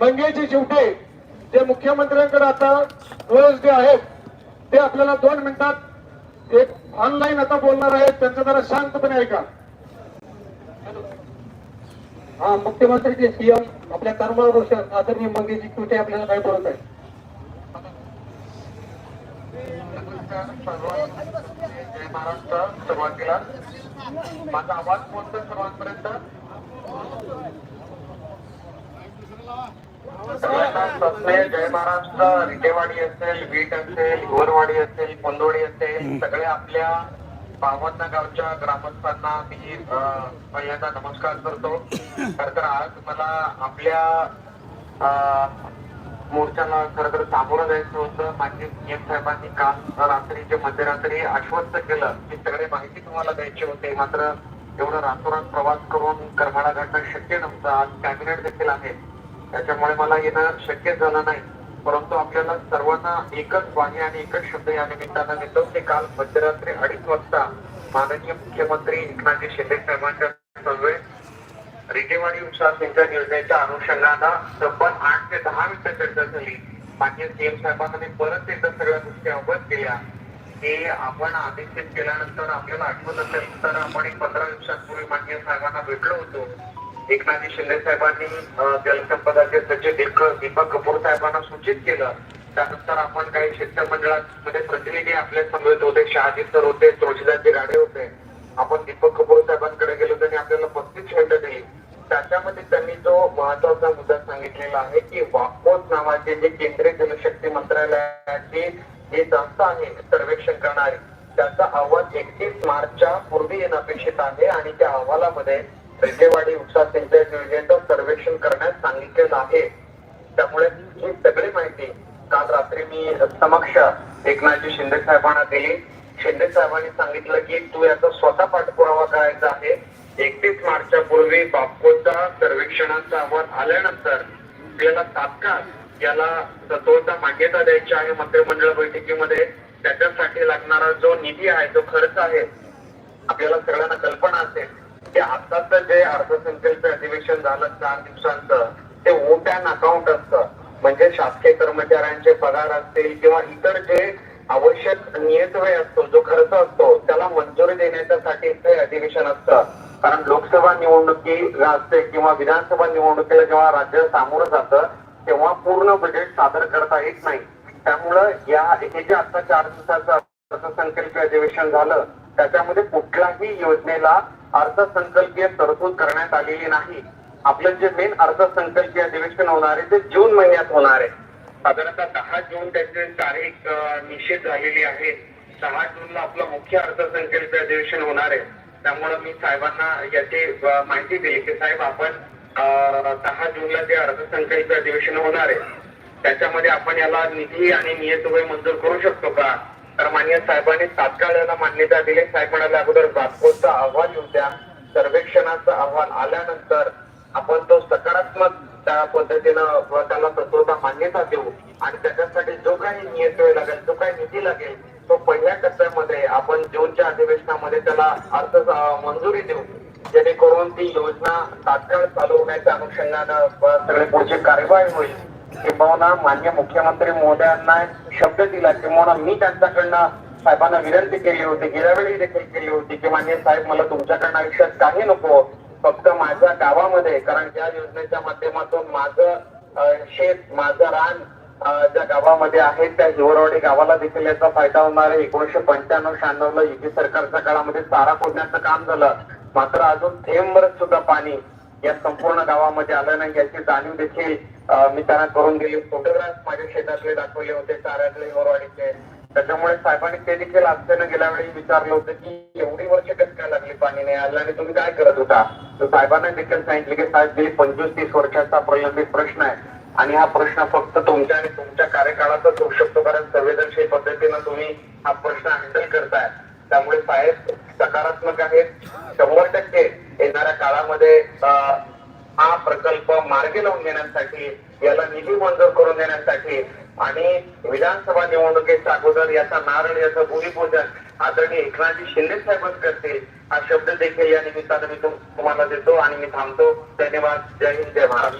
मंगेजी शिवटे जे मुख्यमंत्र्यांकडे आता ओएसडी आहेत ते आपल्याला दोन मिनिटात एक ऑनलाईन आता बोलणार आहेत. त्यांचं जरा शांतपणे ऐका. हा मुख्यमंत्री जे सीएम आपल्या कर्मभूषण आदरणीय मंगेशजी कुठे आपल्याला काय बोलत आहे महाराष्ट्र सुरुवातीला माझा आवाज पोहोचतो सर्वांपर्यंत? सस्ने जय महाराष्ट्र रिटेवाडी असेल बीट असेल गोरवाडी असेल पोंदोडी असेल सगळे आपल्या पावन्न गावच्या ग्रामस्थांना मी पहिल्यांदा नमस्कार करतो. खर तर आज मला आपल्या मोर्चाला खरं तर सामोरं जायचं होतं. माजी सीएम साहेबांनी काल रात्रीचे मध्यरात्री आश्वस्त केलं की सगळे माहिती तुम्हाला द्यायची होती. मात्र एवढं रातोरात प्रवास करून करमाळा घालणं शक्य नव्हतं. आज कॅबिनेट देखील आहे. त्याच्यामुळे मला येणं शक्य झालं नाही. परंतु आपल्याला सर्वांना एकच वाणी आणि एकच शब्द या निमित्तानं देतो की काल मध्यरात्री अडीच वाजता माननीय मुख्यमंत्री एकनाथजी शिंदे साहेबांच्या समवेत रिटेवाडी सिंचन योजनेच्या अनुषंगानं तब्बल आठ ते दहा मिनिटं चर्चा झाली. मान्य सीएम साहेबांनी परत एकदा सगळ्या गोष्टी अवगत केल्या की आपण आदेशित केल्यानंतर आपल्याला आठवत असेल तर आपण एक पंधरा दिवसांपूर्वी मान्य साहेबांना भेटलो होतो. एकनाथजी शिंदे साहेबांनी जलसंपदाचे सचिव दीपक कपूर साहेबांना सूचित केलं. त्यानंतर आपण काही शिक्षण मंडळामध्ये प्रतिनिधी आपल्या समवेत होते शहाजी सर होते तुळशीदासजी राडे होते. आपण दीपक कपूर साहेबांकडे गेलो त्यांनी आपल्याला पस्तीस शब्द दिली. त्याच्यामध्ये त्यांनी जो महत्त्वाचा मुद्दा सांगितलेला आहे की वाकोत नावाचे जे केंद्रीय जलशक्ती मंत्रालयाची जी संस्था आहे सर्वेक्षण करणारी त्याचा अहवाल एकतीस मार्चच्या पूर्वी येणं अपेक्षित आहे आणि त्या अहवालामध्ये रेल्वेवाडी उपसा सिंचन योजनेचं सर्वेक्षण करण्यास सांगितलेलं आहे. त्यामुळे ही सगळी माहिती काल रात्री मी समक्ष एकनाथजी शिंदे साहेबांना दिली. शिंदे साहेबांनी सांगितलं की तू याचा स्वतः पाठपुरावा करायचा आहे. एकतीस मार्चच्या पूर्वी बापकोचा सर्वेक्षणाचा अहवाल आल्यानंतर आपल्याला तात्काळ याला सत्वता मान्यता द्यायची आहे मंत्रिमंडळ बैठकीमध्ये. त्याच्यासाठी लागणारा जो निधी आहे जो खर्च आहे आपल्याला सगळ्यांना कल्पना असेल. की आताच जे अर्थसंकल्प अधिवेशन झालं चार दिवसांचं ते ओपॅन अकाउंट असतं. म्हणजे शासकीय कर्मचाऱ्यांचे पगार असतील किंवा इतर जे आवश्यक नियतव्यय असतो जो खर्च असतो त्याला मंजुरी देण्याच्यासाठी ते अधिवेशन असतं. कारण लोकसभा निवडणुकी असते किंवा विधानसभा निवडणुकीला जेव्हा राज्य सामोरं जातं तेव्हा पूर्ण बजेट सादर करता येत नाही. त्यामुळं या हे जे आता चार दिवसाचं अर्थसंकल्पीय अधिवेशन झालं त्याच्यामध्ये कुठल्याही योजनेला अर्थसंकल्पीय तरतूद करण्यात आलेली नाही. आपलं जे मेन अर्थसंकल्पीय अधिवेशन होणार आहे ते जून महिन्यात होणार आहे. साधारणतः दहा जून त्याची तारीख निश्चित झालेली आहे. दहा जूनला आपलं मुख्य अर्थसंकल्पीय अधिवेशन होणार आहे. त्यामुळे मी साहेबांना याची माहिती दिली की साहेब आपण दहा जूनला जे अर्थसंकल्पीय अधिवेशन होणार आहे त्याच्यामध्ये आपण याला निधी आणि नियतव्य मंजूर करू शकतो का? तर मान्य साहेबांनी तात्काळ याला मान्यता दिली. साहेब म्हणाले अगोदर बातकोचा अहवाल येऊ द्या. सर्वेक्षणाचा अहवाल आल्यानंतर आपण तो सकारात्मक त्या पद्धतीनं त्याला तत्वता मान्यता देऊ. आणि त्याच्यासाठी जो काही नियतव्यय लागेल जो काही निधी लागेल तो पहिल्या टप्प्यामध्ये आपण जूनच्या अधिवेशनामध्ये त्याला अर्थ मंजुरी देऊ. जेणेकरून ती योजना तात्काळ चालू होण्याच्या अनुषंगानं व सगळे पुढची कार्यवाही होईल. किंबहुना मान्य मुख्यमंत्री महोदयांना शब्द दिला किंवा मी त्यांच्याकडनं साहेबांना विनंती केली होती गेल्या वेळी देखील केली होती की मान्य साहेब मला तुमच्याकडनं आयुष्यात काही नको फक्त माझ्या गावामध्ये कारण त्या योजनेच्या माध्यमातून माझं शेत माझं रान ज्या गावामध्ये आहे त्या हिवरवाडी गावाला देखील याचा फायदा होणार आहे. एकोणीशे पंच्याण्णव शहाण्णव ला युती सरकारच्या काळामध्ये चारा फोडण्याचं काम झालं. मात्र अजून थेंबरच सुद्धा पाणी या संपूर्ण गावामध्ये आलं नाही याची जाणीव देखील मी त्यांना करून दिली फोटोग्राफ माझ्या शेतातले दाखवले होते चाऱ्यातले हिवरवाडीचे त्याच्यामुळे साहेबांनी ते देखील आजच्यानं गेल्या वेळी विचारलं होतं की एवढी वर्ष कसं काय लागली पाणी नाही आलं आणि तुम्ही काय करत होता? तर साहेबांना देखील सांगितले की साहेब गेली पंचवीस तीस वर्षाचा प्रलंबित प्रश्न आहे आणि हा प्रश्न फक्त तुमच्या आणि तुमच्या कार्यकाळातच होऊ शकतो कारण संवेदनशील पद्धतीनं तुम्ही हा प्रश्न हँडल करताय. त्यामुळे साहेब सकारात्मक आहेत. शंभर टक्के येणाऱ्या काळामध्ये हा प्रकल्प मार्गी लावून देण्यासाठी याला निधी मंजूर करून देण्यासाठी आणि विधानसभा निवडणुकीच्या अगोदर याचा नारळ याचं भूमिपूजन आदरणीय एकनाथजी शिंदे साहेबच करतील हा शब्द देखील या निमित्तानं मी तुम्हाला देतो आणि मी थांबतो. धन्यवाद. जय हिंद जय महाराष्ट्र